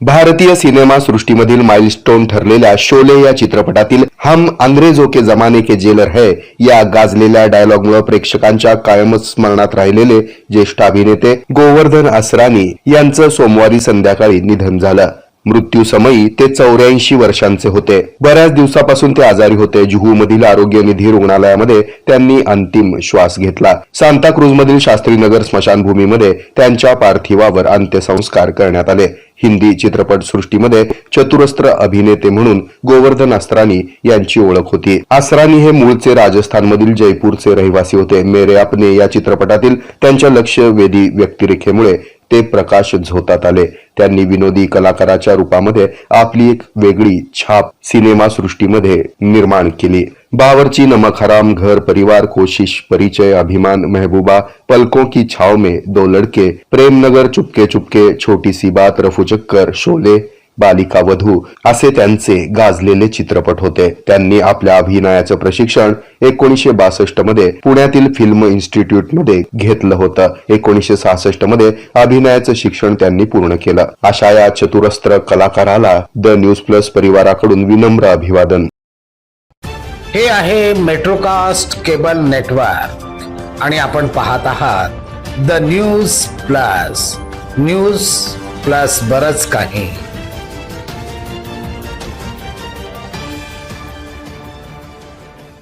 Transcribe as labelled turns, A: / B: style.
A: भारतीय cinema सृष्टीमधील milestone ठरलेल्या शोले या चित्रपटातील हम अंग्रेजो के जमाने के जेलर है या गाजलेल्या डायलॉगमुळे प्रेक्षकांच्या कायमच स्मरणात राहिलेले ज्येष्ठ अभिनेते गोवर्धन असरानी यांचं सोमवारी संध्याकाळी निधन झालं. मृत्यू समयी ते चौऱ्याऐंशी वर्षांचे होते. बऱ्याच दिवसापासून ते आजारी होते. जुहू मधील आरोग्य निधी रुग्णालयामध्ये त्यांनी अंतिम श्वास घेतला. सांताक्रूज मधील शास्त्रीनगर स्मशानभूमीमध्ये त्यांच्या पार्थिवावर अंत्यसंस्कार करण्यात आले. हिंदी चित्रपट सृष्टीमध्ये चतुरस्त्र अभिनेते म्हणून गोवर्धन अस्त्रानी यांची ओळख होती. अस्रानी हे मूळचे राजस्थानमधील जयपूरचे रहिवासी होते. मेरे अपने या चित्रपटातील त्यांच्या लक्षवेधी व्यक्तिरेखेमुळे ते प्रकाश झोतात आले. त्यांनी विनोदी कलाकाराच्या रूपामध्ये आपली एक वेगळी छाप सिनेमा सृष्टीमध्ये निर्माण केली. बावरची नमक हराम घर परिवार कोशिश परिचय अभिमान महबूबा पलकों की छाव में दो लड़के प्रेमनगर चुपके चुपके छोटी सी बात रफू चक्कर शोले बालिका वधू असे त्यांचे गाजलेले चित्रपट होते. त्यांनी आपल्या अभिनयाचं प्रशिक्षण एकोणीसशे बासष्टमध्ये पुण्यातील फिल्म इन्स्टिट्यूटमध्ये घेतलं होतं. एकोणीसशे सहासष्टमध्ये अभिनयाचं शिक्षण त्यांनी पूर्ण केलं. अशा या चतुरस्त्र कलाकाराला द न्यूज प्लस परिवाराकडून विनम्र अभिवादन.
B: हे आहे मेट्रोकास्ट केबल नेटवर्क आणि आपण पाहत आहात the news plus news plus बरच काही.